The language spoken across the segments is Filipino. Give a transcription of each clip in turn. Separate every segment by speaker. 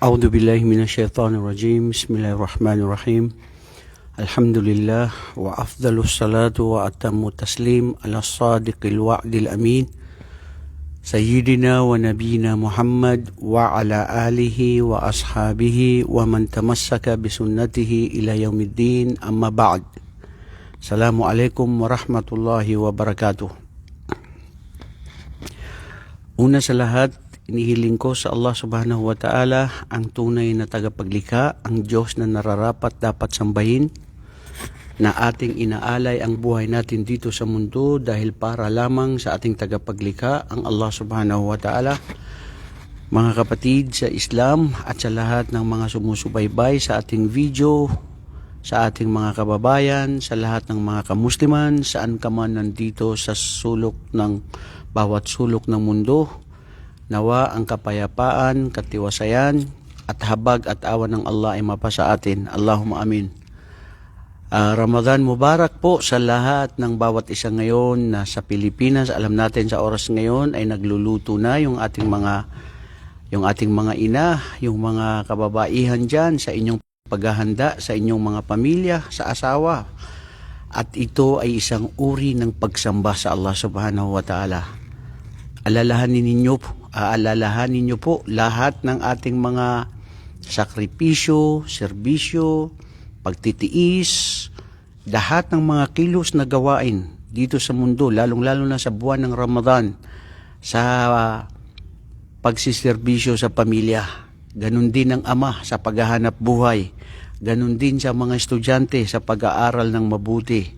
Speaker 1: أعوذ بالله من الشيطان الرجيم. بسم الله الرحمن الرحيم. الحمد لله وأفضل الصلاة وأتم التسليم على الصادق الوعد الأمين. سيدنا ونبينا محمد وعلى آله وأصحابه ومن تمسك بسنته إلى يوم الدين. أما بعد السلام عليكم ورحمة الله وبركاته. Una sa lahat, inihiling ko sa Allah subhanahu wa ta'ala ang tunay na tagapaglikha, ang Diyos na nararapat dapat sambahin, na ating inaalay ang buhay natin dito sa mundo dahil para lamang sa ating tagapaglikha, ang Allah subhanahu wa ta'ala. Mga kapatid sa Islam at sa lahat ng mga sumusubaybay sa ating video, sa ating mga kababayan, sa lahat ng mga kamusliman, saan ka man nandito sa sulok ng bawat sulok ng mundo. Nawa ang kapayapaan, katiwasayan, at habag at awan ng Allah ay mapasa atin. Allahumma amin. Ah, Ramadan Mubarak po sa lahat ng bawat isa ngayon na sa Pilipinas. Alam natin sa oras ngayon ay nagluluto na yung ating mga yung ating mga ina, yung mga kababaihan diyan sa inyong paghahanda sa inyong mga pamilya, sa asawa. At ito ay isang uri ng pagsamba sa Allah Subhanahu wa Ta'ala. Alalahanin ninyo, po- aalalahanin ninyo po lahat ng ating mga sakripisyo, serbisyo, pagtitiis, lahat ng mga kilos na gawain dito sa mundo, lalong-lalo na sa buwan ng Ramadan, sa pagsiservisyo sa pamilya. Ganon din ang ama sa paghahanap buhay. Ganon din sa mga estudyante sa pag-aaral ng mabuti.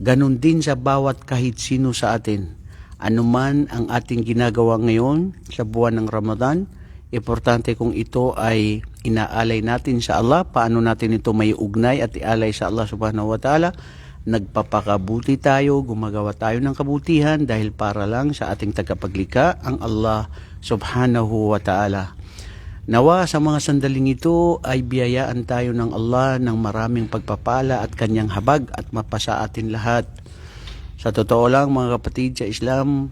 Speaker 1: Ganon din sa bawat kahit sino sa atin. Anuman ang ating ginagawa ngayon sa buwan ng Ramadan, importante kung ito ay inaalay natin sa Allah, paano natin ito may ugnay at ialay sa Allah subhanahu wa ta'ala, nagpapakabuti tayo, gumagawa tayo ng kabutihan dahil para lang sa ating tagapaglikha, ang Allah subhanahu wa ta'ala. Nawa sa mga sandaling ito ay biyayaan tayo ng Allah ng maraming pagpapala at kanyang habag at mapasa atin lahat. Sa totoo lang mga kapatid sa Islam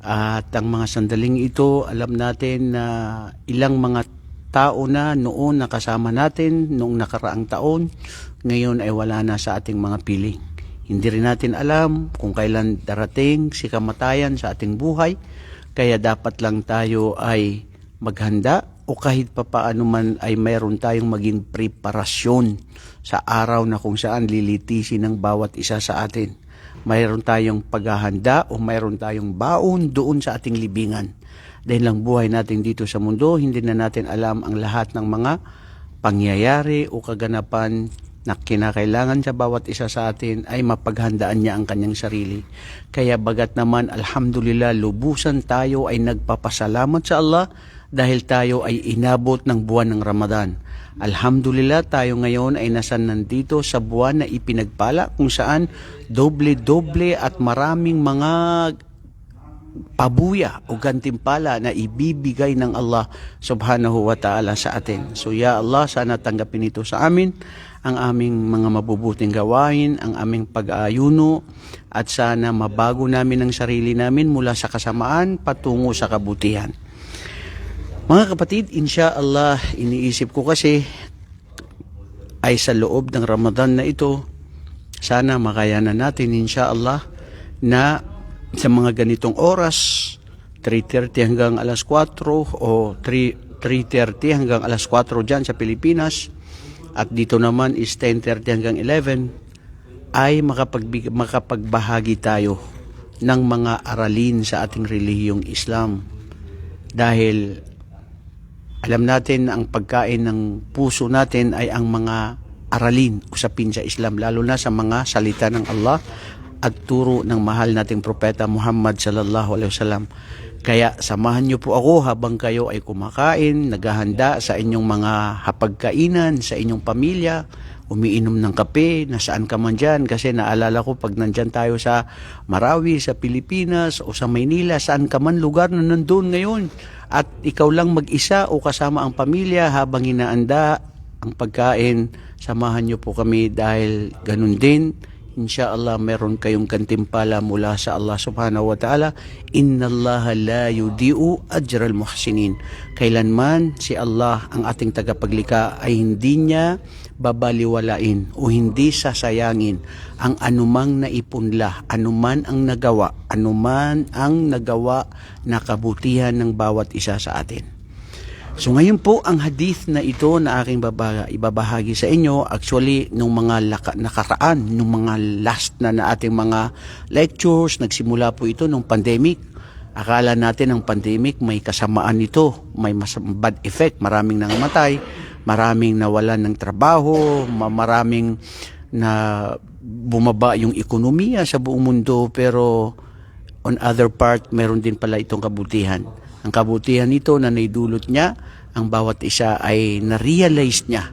Speaker 1: at ang mga sandaling ito alam natin na ilang mga tao na noon nakasama natin noong nakaraang taon ngayon ay wala na sa ating mga piling. Hindi rin natin alam kung kailan darating si kamatayan sa ating buhay kaya dapat lang tayo ay maghanda o kahit papaano man ay mayroon tayong maging preparasyon sa araw na kung saan lilitisin ng bawat isa sa atin. Mayroon tayong paghahanda o mayroon tayong baon doon sa ating libingan. Dahil lang buhay natin dito sa mundo, hindi na natin alam ang lahat ng mga pangyayari o kaganapan na kinakailangan sa bawat isa sa atin ay mapaghandaan niya ang kanyang sarili. Kaya bagat naman alhamdulillah lubusan tayo ay nagpapasalamat sa Allah dahil tayo ay inabot ng buwan ng Ramadan. Alhamdulillah tayo ngayon ay nasa nandito sa buwan na ipinagpala kung saan doble-doble at maraming mga pabuya o gantimpala na ibibigay ng Allah subhanahu wa ta'ala sa atin. So ya Allah, sana tanggapin ito sa amin, ang aming mga mabubuting gawain, ang aming pag-aayuno, at sana mabago namin ang sarili namin mula sa kasamaan patungo sa kabutihan. Mga kapatid, insya Allah, iniisip ko kasi ay sa loob ng Ramadan na ito, sana makayanan natin insya Allah na sa mga ganitong oras, 3.30 hanggang alas 4 o 3, 3.30 hanggang alas 4 dyan sa Pilipinas at dito naman is 10.30 hanggang 11 ay makapagbig- makapagbahagi tayo ng mga aralin sa ating relihiyong Islam. Dahil alam natin na ang pagkain ng puso natin ay ang mga aralin, usapin sa Islam, lalo na sa mga salita ng Allah at turo ng mahal nating propeta Muhammad sallallahu alaihi wasallam. Kaya samahan niyo po ako habang kayo ay kumakain, naghahanda sa inyong mga hapagkainan, sa inyong pamilya, umiinom ng kape, nasaan ka man dyan. Kasi naalala ko pag nandyan tayo sa Marawi, sa Pilipinas o sa Maynila, saan ka man lugar na nandun ngayon. At ikaw lang mag-isa o kasama ang pamilya habang inaanda ang pagkain, samahan niyo po kami dahil ganun din inshallah meron kayong gantimpala mula sa Allah subhanahu wa ta'ala. Inna Allah la yudi'u ajral muhsinin. Kailanman si Allah ang ating tagapaglikha ay hindi niya babaliwalain o hindi sasayangin ang anumang naipunla, anuman ang nagawa, anuman ang nagawa na kabutihan ng bawat isa sa atin. So ngayon po ang hadith na ito na aking baba, ibabahagi sa inyo actually nung mga laka, nakaraan, nung mga last na na ating mga lectures, nagsimula po ito nung pandemic. Akala natin ang pandemic may kasamaan nito, may mas bad effect, maraming nangamatay, maraming nawalan ng trabaho, ma- maraming na bumaba yung ekonomiya sa buong mundo pero on other part meron din pala itong kabutihan. Ang kabutihan nito na naidulot niya, ang bawat isa ay na-realize niya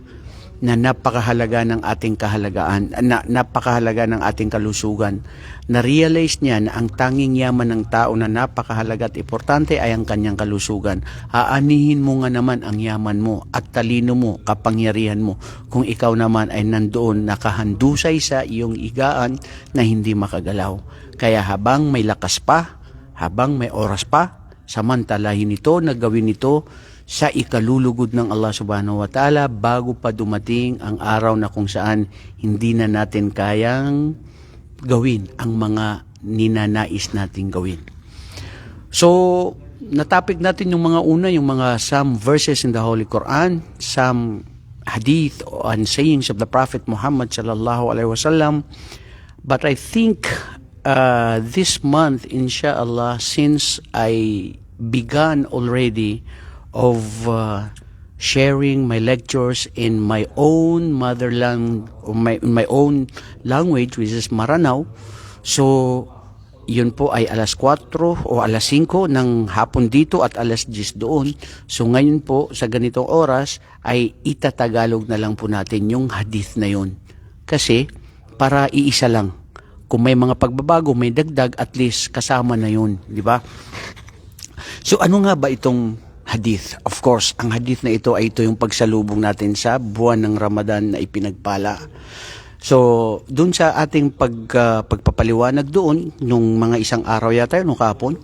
Speaker 1: na napakahalaga ng ating kahalagaan, na napakahalaga ng ating kalusugan. Na-realize niya na ang tanging yaman ng tao na napakahalaga at importante ay ang kanyang kalusugan. Aanihin mo nga naman ang yaman mo at talino mo, kapangyarihan mo kung ikaw naman ay nandoon nakahandusay sa iyong igaan na hindi makagalaw. Kaya habang may lakas pa, habang may oras pa, samantalahin ito na gawin ito sa ikalulugod ng Allah subhanahu wa ta'ala bago pa dumating ang araw na kung saan hindi na natin kayang gawin ang mga ninanais nating gawin. So, natapik natin yung mga una, yung mga some verses in the Holy Quran, some hadith and sayings of the Prophet Muhammad sallallahu alaihi wasallam. But I think uh, this month, inshallah, since I began already of uh, sharing my lectures in my own motherland, or my, in my own language, which is Maranao. So, yun po ay alas 4 o alas 5 ng hapon dito at alas 10 doon. So ngayon po sa ganitong oras ay itatagalog na lang po natin yung hadith na yun. Kasi para iisa lang. Kung may mga pagbabago, may dagdag, at least kasama na yun. Di ba? So ano nga ba itong hadith? Of course, ang hadith na ito ay ito yung pagsalubong natin sa buwan ng Ramadan na ipinagpala. So, dun sa ating pag, uh, pagpapaliwanag doon, nung mga isang araw yata, nung kapon,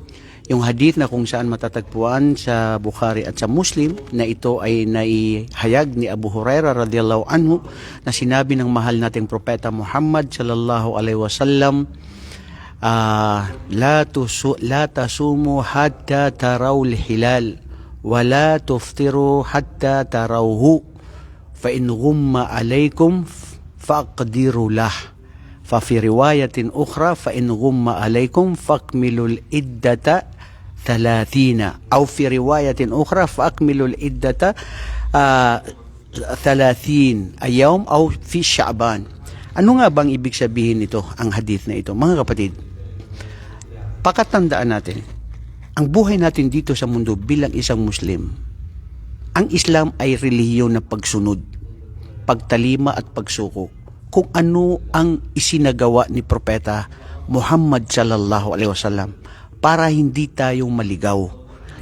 Speaker 1: yung hadith na kung saan matatagpuan sa Bukhari at sa Muslim na ito ay naihayag ni Abu Huraira radhiyallahu anhu na sinabi ng mahal nating propeta Muhammad sallallahu alaihi wasallam uh, la tusu la tasumu hatta taraw hilal wa la tuftiru hatta tarawhu fa in ghumma alaykum faqdiru lah ففي رواية أخرى فإن غم عليكم فاكملوا العدة ثلاثين أو في رواية أخرى فأكملوا العدة آه ثلاثين يوم أو في شعبان Ano nga bang ibig sabihin nito, ang hadith na ito? Mga kapatid, pakatandaan natin, ang buhay natin dito sa mundo bilang isang Muslim, ang Islam ay relihiyon na pagsunod, pagtalima at pagsuko kung ano ang isinagawa ni Propeta Muhammad sallallahu alaihi wasallam para hindi tayo maligaw.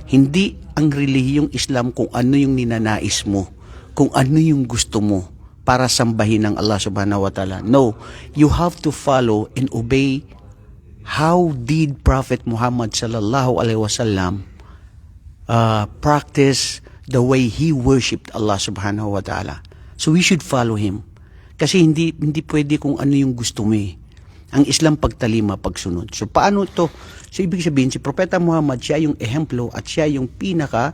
Speaker 1: Hindi ang relihiyong Islam kung ano yung ninanais mo, kung ano yung gusto mo para sambahin ng Allah subhanahu wa ta'ala. No, you have to follow and obey how did Prophet Muhammad sallallahu alaihi wasallam uh, practice the way he worshipped Allah subhanahu wa ta'ala. So we should follow him. Kasi hindi hindi pwede kung ano yung gusto mo eh. Ang Islam pagtalima, pagsunod. So paano to? So ibig sabihin si Propeta Muhammad siya yung ehemplo at siya yung pinaka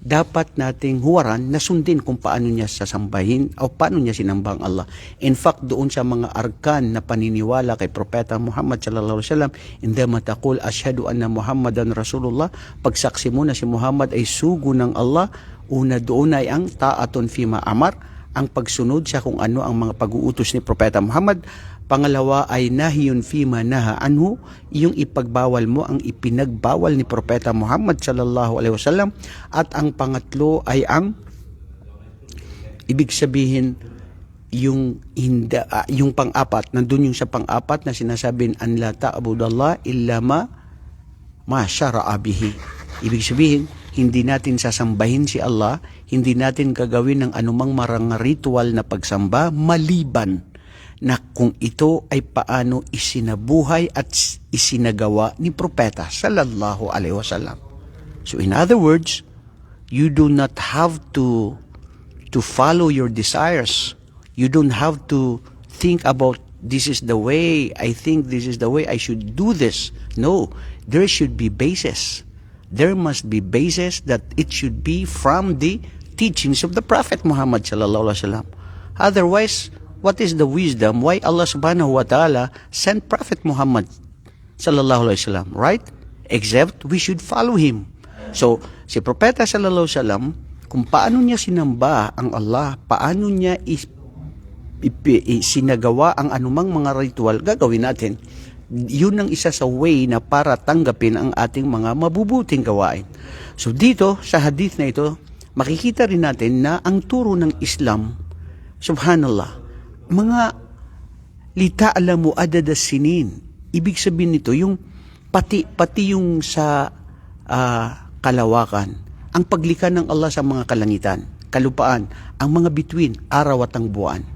Speaker 1: dapat nating huwaran na sundin kung paano niya sasambahin o paano niya sinambang Allah. In fact, doon sa mga arkan na paniniwala kay Propeta Muhammad sallallahu alaihi wasallam, indama taqul asyhadu anna Muhammadan Rasulullah, pagsaksi mo na si Muhammad ay sugo ng Allah, una doon ay ang ta'atun fima amar, ang pagsunod sa kung ano ang mga pag-uutos ni Propeta Muhammad. Pangalawa ay nahiyun fima naha anhu, yung ipagbawal mo ang ipinagbawal ni Propeta Muhammad sallallahu alaihi wasallam. At ang pangatlo ay ang ibig sabihin yung hinda, uh, yung pang-apat, nandun yung sa pang-apat na sinasabing an la ta'budallah illa ma ma syara'a bihi. Ibig sabihin, hindi natin sasambahin si Allah, hindi natin gagawin ng anumang marang ritual na pagsamba maliban na kung ito ay paano isinabuhay at isinagawa ni propeta sallallahu alaihi wasallam. So in other words, you do not have to to follow your desires. You don't have to think about this is the way I think this is the way I should do this. No, there should be basis. There must be basis that it should be from the teachings of the Prophet Muhammad sallallahu alaihi wasallam. Otherwise, what is the wisdom why Allah subhanahu wa ta'ala sent Prophet Muhammad sallallahu alaihi wasallam, right? Except we should follow him. So, si Propeta sallallahu alaihi wasallam, kung paano niya sinamba ang Allah, paano niya is, sinagawa ang anumang mga ritual, gagawin natin. Yun ang isa sa way na para tanggapin ang ating mga mabubuting gawain. So dito, sa hadith na ito, makikita rin natin na ang turo ng Islam, subhanallah, mga lita alam mo adada sinin. Ibig sabihin nito, yung pati, pati yung sa ah, kalawakan, ang paglikha ng Allah sa mga kalangitan, kalupaan, ang mga bituin, araw at ang buwan.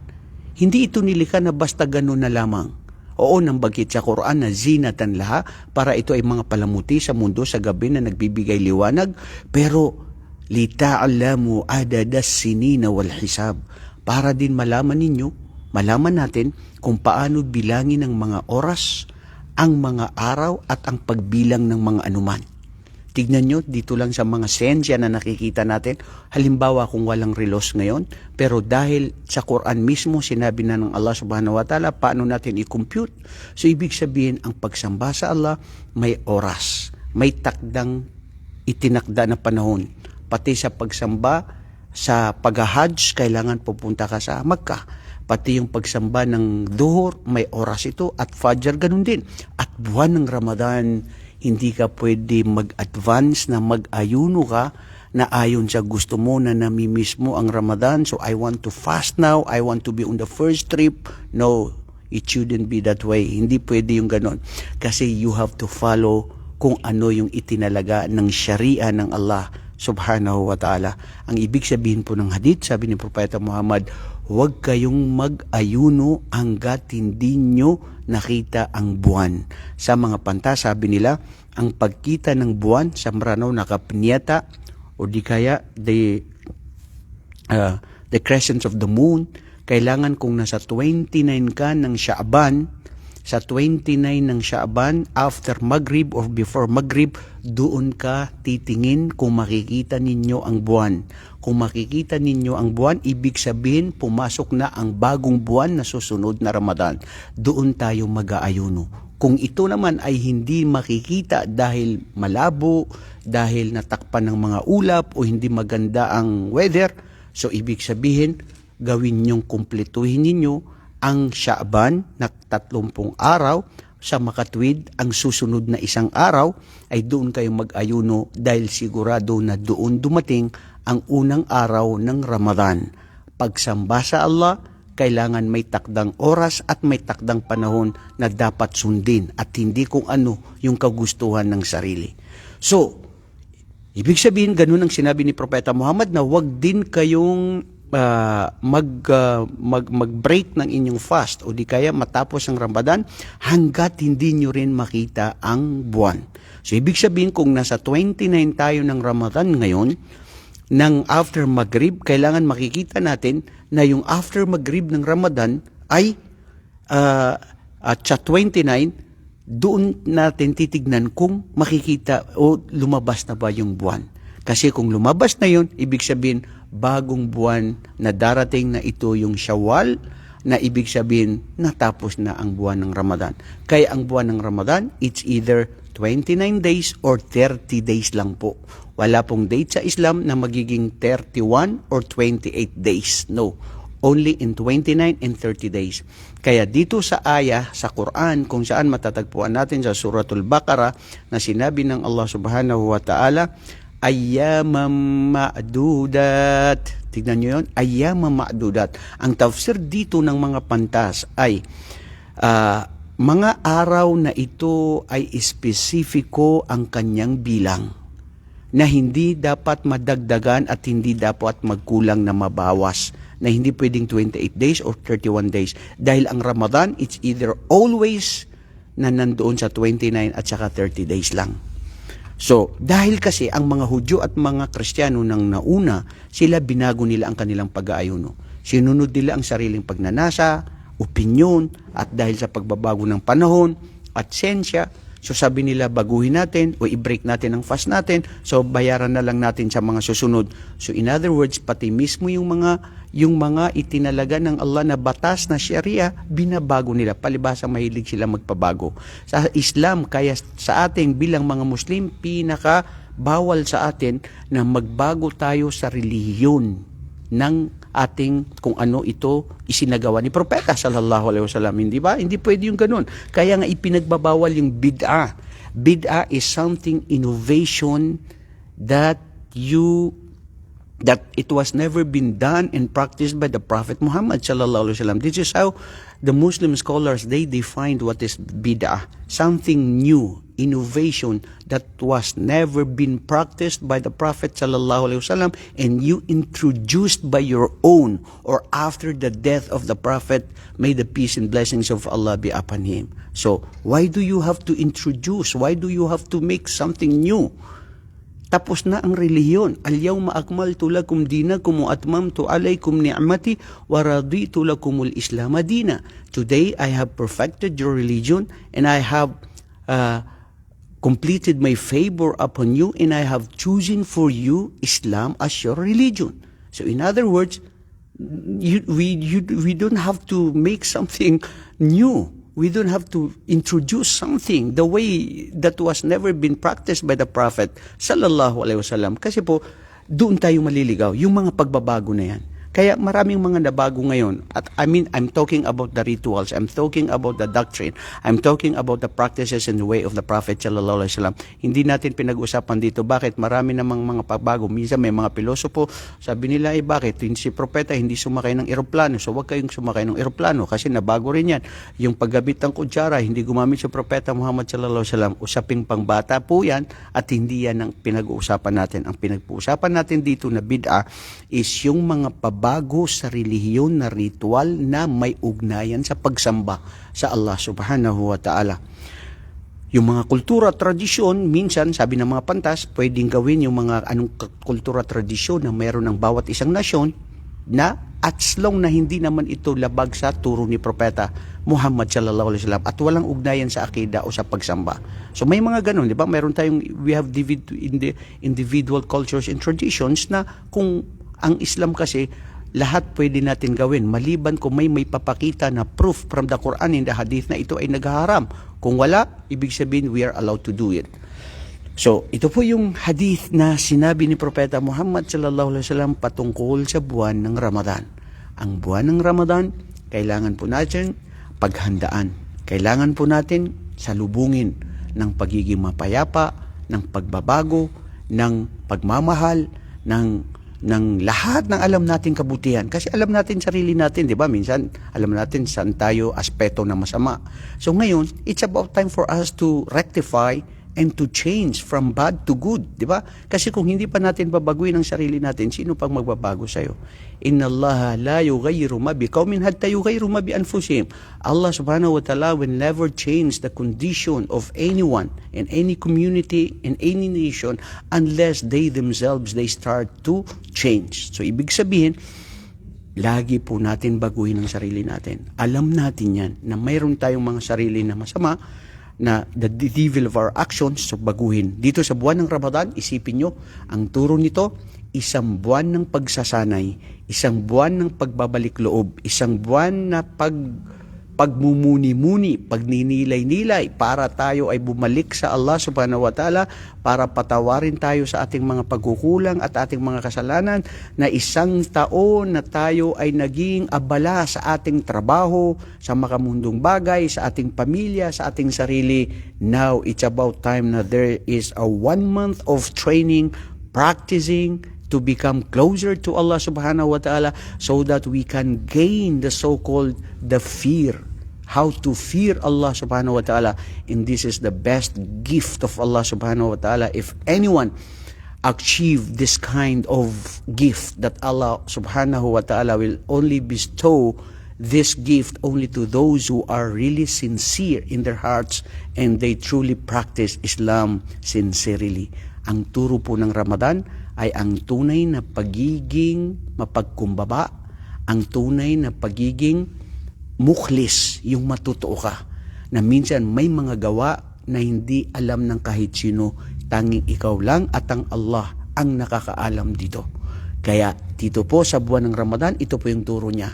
Speaker 1: Hindi ito nilikha na basta ganun na lamang. Oo, nang bagit sa Quran na zinatan laha para ito ay mga palamuti sa mundo sa gabi na nagbibigay liwanag. Pero, lita'alamu adadas sinina wal hisab. Para din malaman ninyo, malaman natin kung paano bilangin ng mga oras, ang mga araw at ang pagbilang ng mga anuman. Tignan nyo, dito lang sa mga sensya na nakikita natin, halimbawa kung walang relos ngayon, pero dahil sa Quran mismo, sinabi na ng Allah subhanahu wa ta'ala, paano natin i-compute? So, ibig sabihin, ang pagsamba sa Allah, may oras, may takdang itinakda na panahon. Pati sa pagsamba, sa pag-hajj, kailangan pupunta ka sa Makkah. Pati yung pagsamba ng duhur, may oras ito. At fajr, ganun din. At buwan ng Ramadan, hindi ka pwede mag-advance na mag-ayuno ka na ayon sa gusto mo na namimiss mo ang Ramadan. So I want to fast now. I want to be on the first trip. No, it shouldn't be that way. Hindi pwede yung ganon. Kasi you have to follow kung ano yung itinalaga ng sharia ng Allah subhanahu wa ta'ala. Ang ibig sabihin po ng hadith, sabi ni Propeta Muhammad, huwag kayong mag-ayuno hanggat hindi nyo nakita ang buwan. Sa mga panta, sabi nila, ang pagkita ng buwan sa maranaw na kapnyata o di kaya the, uh, the crescent of the moon, kailangan kung nasa 29 ka ng Shaaban, sa 29 ng Shaaban, after Maghrib or before Maghrib, doon ka titingin kung makikita ninyo ang buwan. Kung makikita ninyo ang buwan, ibig sabihin pumasok na ang bagong buwan na susunod na Ramadan. Doon tayo mag-aayuno. Kung ito naman ay hindi makikita dahil malabo, dahil natakpan ng mga ulap o hindi maganda ang weather, so ibig sabihin, gawin niyong kumpletuhin ninyo ang Shaaban na 30 araw sa makatwid ang susunod na isang araw ay doon kayo mag-ayuno dahil sigurado na doon dumating ang unang araw ng Ramadan. Pagsamba sa Allah, kailangan may takdang oras at may takdang panahon na dapat sundin at hindi kung ano yung kagustuhan ng sarili. So, ibig sabihin ganun ang sinabi ni Propeta Muhammad na wag din kayong uh, mag, uh, mag mag-break ng inyong fast o di kaya matapos ang Ramadan hanggat hindi nyo rin makita ang buwan. So ibig sabihin kung nasa 29 tayo ng Ramadan ngayon, ng after Maghrib, kailangan makikita natin na yung after Maghrib ng Ramadan ay uh, at sa 29, doon natin titignan kung makikita o lumabas na ba yung buwan. Kasi kung lumabas na yun, ibig sabihin bagong buwan na darating na ito yung Shawwal, na ibig sabihin natapos na ang buwan ng Ramadan. Kaya ang buwan ng Ramadan, it's either 29 days or 30 days lang po. Wala pong date sa Islam na magiging 31 or 28 days. No. Only in 29 and 30 days. Kaya dito sa aya sa Quran kung saan matatagpuan natin sa Suratul Baqarah na sinabi ng Allah Subhanahu wa Ta'ala ayyaman ma'dudat. Tignan nyo yun, ayyaman ma'dudat. Ang tafsir dito ng mga pantas ay uh, mga araw na ito ay espesifiko ang kanyang bilang na hindi dapat madagdagan at hindi dapat magkulang na mabawas na hindi pwedeng 28 days or 31 days. Dahil ang Ramadan, it's either always na nandoon sa 29 at saka 30 days lang. So, dahil kasi ang mga Hudyo at mga Kristiyano nang nauna, sila binago nila ang kanilang pag-aayuno. Sinunod nila ang sariling pagnanasa, opinyon, at dahil sa pagbabago ng panahon at sensya, so sabi nila baguhin natin o i-break natin ang fast natin, so bayaran na lang natin sa mga susunod. So in other words, pati mismo yung mga yung mga itinalaga ng Allah na batas na Sharia, binabago nila. Palibasa mahilig sila magpabago. Sa Islam, kaya sa ating bilang mga Muslim, pinaka bawal sa atin na magbago tayo sa relihiyon ng ating kung ano ito isinagawa ni propeta sallallahu alaihi wasallam. Hindi ba? Hindi pwede yung ganun. Kaya nga ipinagbabawal yung bid'ah bid'ah is something innovation that you that it was never been done and practiced by the Prophet Muhammad sallallahu alaihi wasallam. This is how the Muslim scholars they defined what is bid'ah, something new, innovation that was never been practiced by the Prophet sallallahu alaihi wasallam and you introduced by your own or after the death of the Prophet, may the peace and blessings of Allah be upon him. So, why do you have to introduce? Why do you have to make something new? Tapos na ang relihiyon. Al-yawma akmaltu lakum dinakum wa atmamtu alaykum ni'mati wa raditu lakumul islam. Today I have perfected your religion and I have uh, completed my favor upon you and I have chosen for you Islam as your religion. So in other words, you, we, you, we don't have to make something new. We don't have to introduce something the way that was never been practiced by the Prophet sallallahu alaihi wasallam. Kasi po, doon tayo maliligaw, yung mga pagbabago na yan. Kaya maraming mga nabago ngayon. At I mean, I'm talking about the rituals. I'm talking about the doctrine. I'm talking about the practices and the way of the Prophet sallallahu alaihi wasallam. Hindi natin pinag-usapan dito bakit marami namang mga pagbago. Minsan may mga pilosopo, sabi nila eh bakit si propeta hindi sumakay ng eroplano. So wag kayong sumakay ng eroplano kasi nabago rin yan. Yung paggamit ng kutsara, hindi gumamit si propeta Muhammad sallallahu alaihi wasallam. Usaping pangbata po yan at hindi yan ang pinag-uusapan natin. Ang pinag-uusapan natin dito na bid'a is yung mga pabago sa relihiyon na ritual na may ugnayan sa pagsamba sa Allah subhanahu wa ta'ala. Yung mga kultura at tradisyon, minsan, sabi ng mga pantas, pwedeng gawin yung mga anong kultura tradisyon na meron ng bawat isang nasyon na at long na hindi naman ito labag sa turo ni Propeta Muhammad sallallahu alaihi wasallam at walang ugnayan sa akida o sa pagsamba. So may mga ganun, di ba? Meron tayong we have divid, in the individual cultures and traditions na kung ang Islam kasi lahat pwede natin gawin maliban kung may may papakita na proof from the Quran and the Hadith na ito ay naghaharam. Kung wala, ibig sabihin we are allowed to do it. So, ito po yung hadith na sinabi ni Propeta Muhammad sallallahu alaihi wasallam patungkol sa buwan ng Ramadan. Ang buwan ng Ramadan, kailangan po natin paghandaan. Kailangan po natin salubungin ng pagiging mapayapa, ng pagbabago, ng pagmamahal, ng ng lahat ng alam nating kabutihan. Kasi alam natin sarili natin, di ba? Minsan, alam natin saan tayo aspeto na masama. So ngayon, it's about time for us to rectify and to change from bad to good, di ba? Kasi kung hindi pa natin babaguhin ang sarili natin, sino pang magbabago sa'yo? Inna Allah la yughayyiru ma bi qaumin hatta yughayyiru ma bi anfusihim. Allah subhanahu wa ta'ala will never change the condition of anyone in any community in any nation unless they themselves they start to change. So ibig sabihin, lagi po natin baguhin ang sarili natin. Alam natin yan na mayroon tayong mga sarili na masama na the devil of our actions, so baguhin. Dito sa buwan ng Ramadan, isipin nyo, ang turo nito, isang buwan ng pagsasanay, isang buwan ng pagbabalik loob, isang buwan na pag pagmumuni-muni, pagninilay-nilay para tayo ay bumalik sa Allah subhanahu wa ta'ala para patawarin tayo sa ating mga pagkukulang at ating mga kasalanan na isang taon na tayo ay naging abala sa ating trabaho, sa makamundong bagay, sa ating pamilya, sa ating sarili. Now, it's about time na there is a one month of training, practicing, to become closer to Allah subhanahu wa ta'ala so that we can gain the so-called the fear how to fear Allah subhanahu wa ta'ala and this is the best gift of Allah subhanahu wa ta'ala if anyone achieve this kind of gift that Allah subhanahu wa ta'ala will only bestow this gift only to those who are really sincere in their hearts and they truly practice Islam sincerely. Ang turo po ng Ramadan ay ang tunay na pagiging mapagkumbaba, ang tunay na pagiging mukhlis, yung matutuo ka, na minsan may mga gawa na hindi alam ng kahit sino, tanging ikaw lang at ang Allah ang nakakaalam dito. Kaya dito po sa buwan ng Ramadan, ito po yung turo niya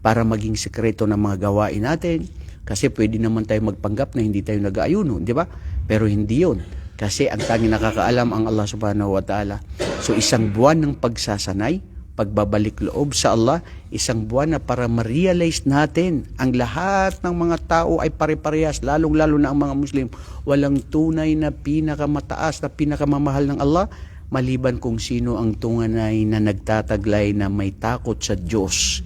Speaker 1: para maging sekreto ng mga gawain natin. Kasi pwede naman tayo magpanggap na hindi tayo nag-aayuno, di ba? Pero hindi yon Kasi ang tanging nakakaalam ang Allah subhanahu wa ta'ala. So isang buwan ng pagsasanay, pagbabalik loob sa Allah, isang buwan na para ma-realize natin ang lahat ng mga tao ay pare-parehas, lalong-lalo na ang mga Muslim, walang tunay na pinakamataas na pinakamamahal ng Allah, maliban kung sino ang tunay na nagtataglay na may takot sa Diyos.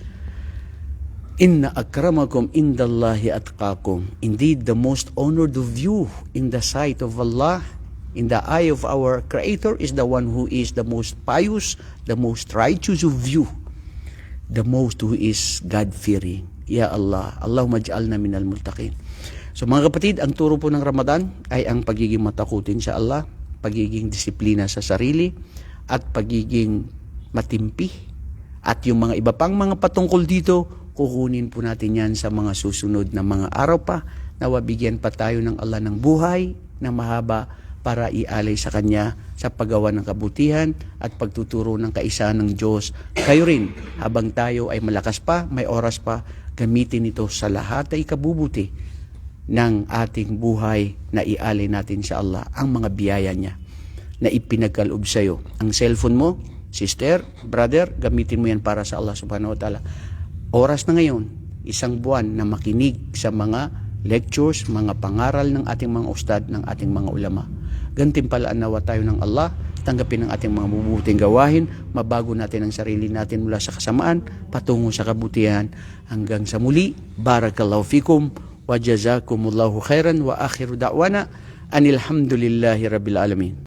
Speaker 1: Inna akramakum indallahi atqakum. Indeed, the most honored of you in the sight of Allah, in the eye of our Creator, is the one who is the most pious, the most righteous of you, the most who is God-fearing. Ya Allah, Allahumma ja'alna minal multaqin. So mga kapatid, ang turo po ng Ramadan ay ang pagiging matakutin sa Allah, pagiging disiplina sa sarili, at pagiging matimpi. At yung mga iba pang mga patungkol dito, kukunin po natin yan sa mga susunod na mga araw pa na wabigyan pa tayo ng Allah ng buhay na mahaba para ialay sa Kanya sa paggawa ng kabutihan at pagtuturo ng kaisa ng Diyos. Kayo rin, habang tayo ay malakas pa, may oras pa, gamitin ito sa lahat ay ikabubuti ng ating buhay na ialay natin sa Allah ang mga biyaya niya na ipinagkaloob sa iyo. Ang cellphone mo, sister, brother, gamitin mo yan para sa Allah subhanahu wa ta'ala. Oras na ngayon, isang buwan na makinig sa mga lectures, mga pangaral ng ating mga ustad, ng ating mga ulama. Gantimpalaan nawa tayo ng Allah, tanggapin ang ating mga mabubuting gawain, mabago natin ang sarili natin mula sa kasamaan, patungo sa kabutihan. Hanggang sa muli, Barakallahu fikum, wa jazakumullahu khairan, wa akhiru da'wana, anilhamdulillahi rabbil alamin.